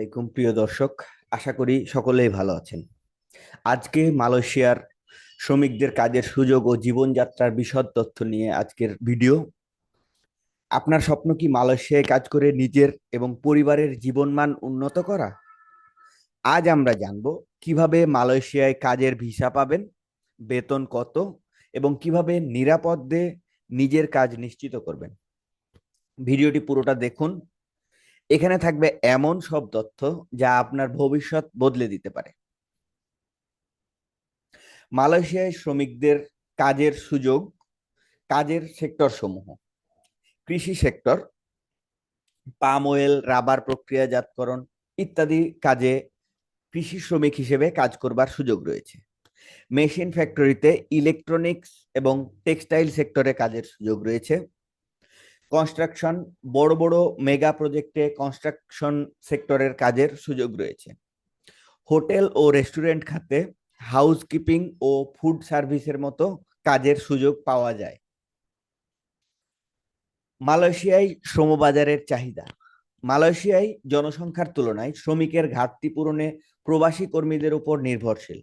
আলাইকুম, প্রিয় দর্শক। আশা করি সকলেই ভালো আছেন। আজকে মালয়েশিয়ার শ্রমিকদের কাজের সুযোগ ও জীবনযাত্রার বিশদ তথ্য নিয়ে আজকের ভিডিও। আপনার স্বপ্ন কি মালয়েশিয়ায় কাজ করে নিজের এবং পরিবারের জীবনমান উন্নত করা? আজ আমরা জানব কীভাবে মালয়েশিয়ায় কাজের ভিসা পাবেন, বেতন কত এবং কীভাবে নিরাপদে নিজের কাজ নিশ্চিত করবেন। ভিডিওটি পুরোটা দেখুন। এখানে থাকবে এমন সব তথ্য যা আপনার ভবিষ্যৎ বদলে দিতে পারে। মালয়েশিয়ায় শ্রমিকদের কাজের সুযোগ, কাজের সেক্টর সমূহ, কৃষি সেক্টর পাম অয়েল রাবার প্রক্রিয়াজাতকরণ ইত্যাদি কাজে কৃষি শ্রমিক হিসেবে কাজ করবার সুযোগ রয়েছে। মেশিন ফ্যাক্টরিতে ইলেকট্রনিক্স এবং টেক্সটাইল সেক্টরে কাজের সুযোগ রয়েছে। কনস্ট্রাকশন বড় বড় মেগা প্রজেক্টে কনস্ট্রাকশন সেক্টরের কাজের সুযোগ রয়েছে। হোটেল ও রেস্টুরেন্ট খাতে হাউসকিপিং ও ফুড সার্ভিসের মতো কাজের সুযোগ পাওয়া যায়। মালয়েশিয়ায় শ্রমবাজারের চাহিদা। মালয়েশিয়ায় জনসংখ্যার তুলনায় শ্রমিকের ঘাটতি পূরণে প্রবাসী কর্মীদের উপর নির্ভরশীল।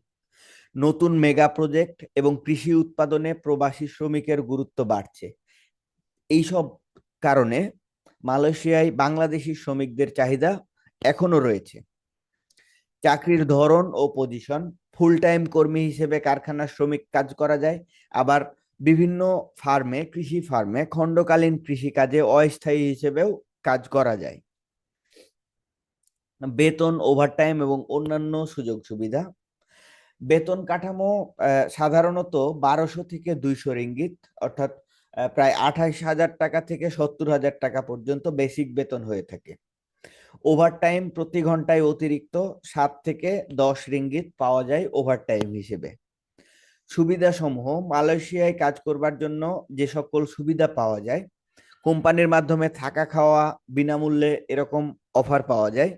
নতুন মেগা প্রজেক্ট এবং কৃষি উৎপাদনে প্রবাসী শ্রমিকের গুরুত্ব বাড়ছে। এইসব কারণে মালয়েশিয়ায় বাংলাদেশি শ্রমিকদের চাহিদা এখনও রয়েছে। চাকরির ধরন ও পজিশন ফুল টাইম কর্মী হিসেবে কারখানার শ্রমিক কাজ করা যায়, আবার বিভিন্ন ফার্মে, কৃষি ফার্মে, খণ্ডকালীন কৃষি কাজে অস্থায়ী হিসেবেও কাজ করা যায়। বেতন ওভারটাইম এবং অন্যান্য সুযোগ সুবিধা। বেতন কাঠামো সাধারণত বারোশো থেকে দুইশো রিঙ্গিত, অর্থাৎ প্রায় আঠাইশ হাজার টাকা থেকে সত্তর হাজার টাকা পর্যন্ত বেসিক বেতন হয়ে থাকে। ওভারটাইম প্রতি ঘন্টায় অতিরিক্ত সাত থেকে দশ রিঙ্গিত পাওয়া যায় ওভারটাইম হিসেবে। সুবিধাসমূহ, মালয়েশিয়ায় কাজ করবার জন্য যে সকল সুবিধা পাওয়া যায়, কোম্পানির মাধ্যমে থাকা খাওয়া বিনামূল্যে এরকম অফার পাওয়া যায়,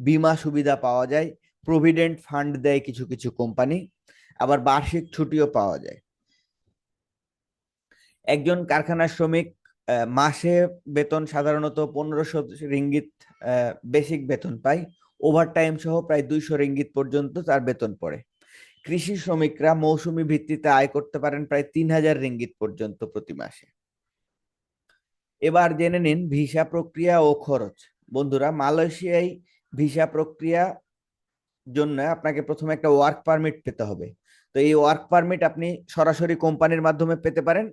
বিমা সুবিধা পাওয়া যায় প্রভিডেন্ট ফান্ড দেয় কিছু কিছু কোম্পানি, আবার বার্ষিক ছুটিও পাওয়া যায়। একজন কারখানার শ্রমিক মাসে বেতন সাধারণত পনেরোশো রিঙ্গিত বেসিক বেতন পায়। ওভারটাইম সহ প্রায় দুইশো রিঙ্গিত পর্যন্ত তার বেতন পড়ে। কৃষি শ্রমিকরা মৌসুমি ভিত্তিতে আয় করতে পারেন প্রায় তিন হাজার রিঙ্গিত পর্যন্ত প্রতি মাসে। এবার জেনে নিন ভিসা প্রক্রিয়া ও খরচ। বন্ধুরা, মালয়েশিয়ায় ভিসা প্রক্রিয়া জন্য আপনাকে প্রথমে একটা ওয়ার্ক পারমিট পেতে হবে। তো এই ওয়ার্ক পারমিট আপনি সরাসরি কোম্পানির মাধ্যমে পেতে পারেন।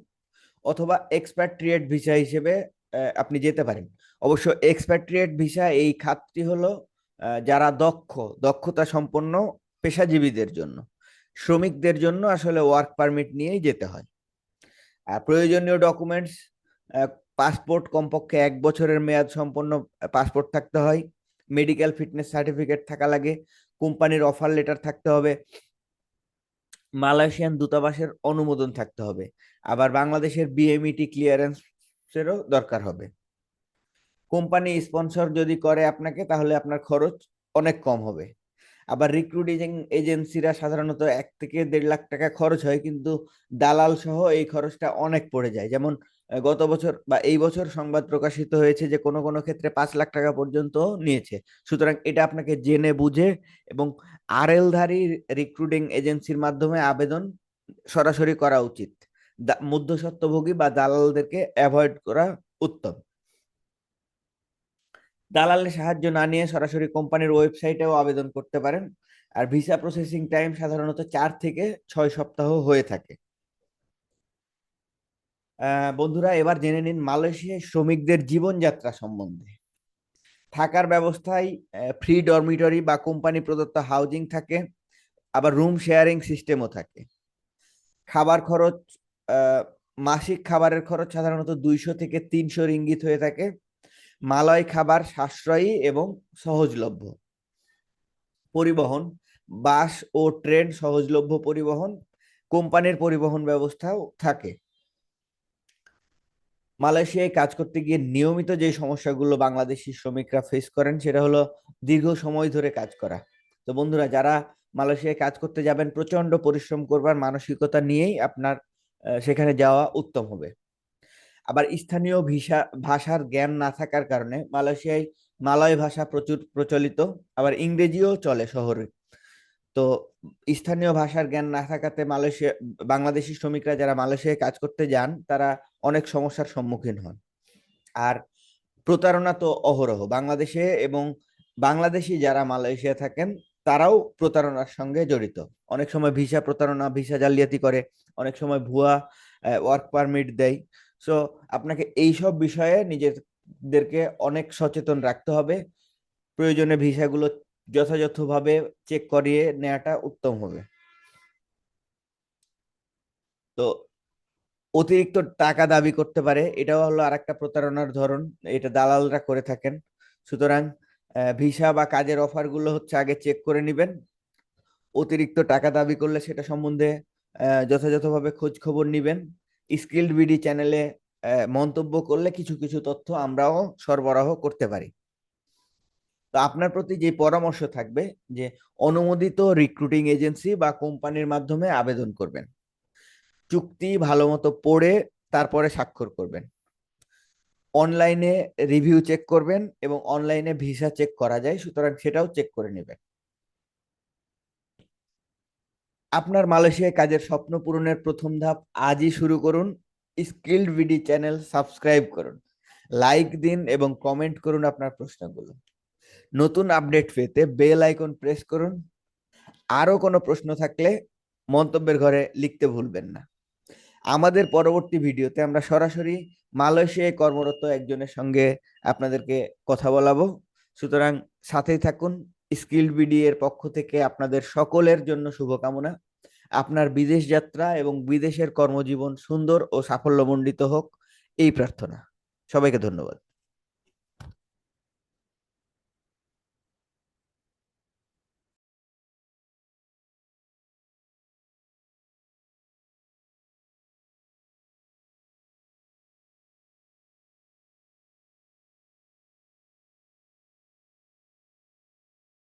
অথবা এক্সপ্যাট্রিয়েট ভিসা হিসেবে আপনি যেতে পারেন। অবশ্য এক্সপ্যাট্রিয়েট ভিসা এই খাতটি হলো যারা দক্ষ, দক্ষতা সম্পন্ন পেশাজীবীদের জন্য। শ্রমিকদের জন্য আসলে ওয়ার্ক পারমিট নিয়েই যেতে হয়। আর প্রয়োজনীয় ডকুমেন্টস পাসপোর্ট কমপক্ষে এক বছরের মেয়াদ সম্পন্ন পাসপোর্ট থাকতে হয়। মেডিকেল ফিটনেস সার্টিফিকেট থাকা লাগে। কোম্পানির অফার লেটার থাকতে হবে। মালয়েশিয়ান দূতাবাসের অনুমোদন থাকতে হবে। আবার বাংলাদেশের বিএমইটি ক্লিয়ারেন্সেরও দরকার হবে। কোম্পানি স্পন্সর যদি করে আপনাকে, তাহলে আপনার খরচ অনেক কম হবে। আবার রিক্রুটিং এজেন্সিরা সাধারণত এক থেকে দেড় লাখ টাকা খরচ হয়, কিন্তু দালাল সহ এই খরচটা অনেক পড়ে যায়। যেমন গত বছর বা এই বছর সংবাদ প্রকাশিত হয়েছে যে কোনো কোনো ক্ষেত্রে পাঁচ লাখ টাকা পর্যন্ত নিয়েছে। সুতরাং এটা আপনাকে জেনে বুঝে এবং আর ধারী রিক্রুটিং এজেন্সির মাধ্যমে আবেদন সরাসরি করা উচিত। মধ্যস্বত্বভোগী বা দালালদেরকে অ্যাভয়েড করা উত্তম। দালালের সাহায্য না নিয়ে সরাসরি কোম্পানির ওয়েবসাইটেও আবেদন করতে পারেন। আর ভিসা প্রসেসিং টাইম সাধারণত চার থেকে ছয় সপ্তাহ হয়ে থাকে। বন্ধুরা, এবার জেনে নিন মালয়েশিয়ায় শ্রমিকদের জীবনযাত্রা সম্বন্ধে। থাকার ব্যবস্থায় ফ্রি ডরমিটরি বা কোম্পানি প্রদত্ত হাউজিং থাকে, আবার রুম শেয়ারিং সিস্টেমও থাকে। খাবার খরচ মাসিক খাবারের খরচ সাধারণত দুইশো থেকে তিনশো রিঙ্গিত হয়ে থাকে। মালয় খাবার সাশ্রয়ী এবং সহজলভ্য। পরিবহন, বাস ও ট্রেন সহজলভ্য পরিবহন, কোম্পানির পরিবহন ব্যবস্থাও থাকে। মালয়েশিয়ায় কাজ করতে গিয়ে নিয়মিত যে সমস্যাগুলো বাংলাদেশি শ্রমিকরা ফেস করেন, সেটা হলো দীর্ঘ সময় ধরে কাজ করা। তো বন্ধুরা, যারা মালয়েশিয়ায় কাজ করতে যাবেন প্রচণ্ড পরিশ্রম করবার মানসিকতা নিয়েই আপনার সেখানে যাওয়া উত্তম হবে। আবার স্থানীয় ভিসা, ভাষার জ্ঞান না থাকার কারণে মালয়েশিয়ায় মালয় ভাষা প্রচুর প্রচলিত, আবার ইংরেজিও চলে শহরে। তো স্থানীয় ভাষার জ্ঞান না থাকাতে মালয়েশিয়া, বাংলাদেশি শ্রমিকরা যারা মালয়েশিয়ায় কাজ করতে যান, তারা অনেক সমস্যার সম্মুখীন হন। আর প্রতারণা তো অহরহ। বাংলাদেশে এবং বাংলাদেশি যারা মালয়েশিয়া থাকেন, তারাও প্রতারণার সঙ্গে জড়িত। অনেক সময় ভিসা প্রতারণা, ভিসা জালিয়াতি করে, অনেক সময় ভুয়া ওয়ার্ক পারমিট দেয়। সো আপনাকে এই সব বিষয়ে নিজেদেরকে অনেক সচেতন রাখতে হবে। প্রয়োজনে ভিসাগুলো যথাযথভাবে চেক করিয়ে নেওয়াটা উত্তম হবে। তো অতিরিক্ত টাকা দাবি করতে পারে। এটাও হলো আরেকটা প্রতারণার ধরন। এটা দালালরা করে থাকেন। সুতরাং ভিসা বা কাজের অফারগুলো হচ্ছে আগে চেক করে নিবেন। অতিরিক্ত টাকা দাবি করলে সেটা সম্বন্ধে যথাযথভাবে খোঁজ খবর নিবেন। স্কিল্ড বিডি চ্যানেলে মন্তব্য করলে কিছু কিছু তথ্য আমরাও সরবরাহ করতে পারি। তো আপনার প্রতি যে পরামর্শ থাকবে যে, অনুমোদিত রিক্রুটিং এজেন্সি বা কোম্পানির মাধ্যমে আবেদন করবেন। চুক্তি ভালো মতো পড়ে তারপরে স্বাক্ষর করবেন। অনলাইনে রিভিউ চেক করবেন এবং অনলাইনে ভিসা চেক করা যায়, সুতরাং সেটাও চেক করে নেবেন। আপনার মালয়েশিয়ায় কাজের স্বপ্ন পূরণের প্রথম ধাপ আজই শুরু করুন। স্কিল্ড ভিডি চ্যানেল সাবস্ক্রাইব করুন। লাইক দিন এবং কমেন্ট করুন আপনার প্রশ্নগুলো। নতুন আপডেট পেতে বেল আইকন প্রেস করুন। আরও কোনো প্রশ্ন থাকলে মন্তব্যের ঘরে লিখতে ভুলবেন না। আমাদের পরবর্তী ভিডিওতে আমরা সরাসরি মালয়েশিয়ায় কর্মরত একজনের সঙ্গে আপনাদেরকে কথা বলাবো। সুতরাং সাথেই থাকুন, স্কিল বিডি এর পক্ষ থেকে আপনাদের সকলের জন্য শুভকামনা। আপনার বিদেশ যাত্রা এবং বিদেশের কর্মজীবন সুন্দর ও সাফল্যমণ্ডিত হোক, এই প্রার্থনা। সবাইকে ধন্যবাদ।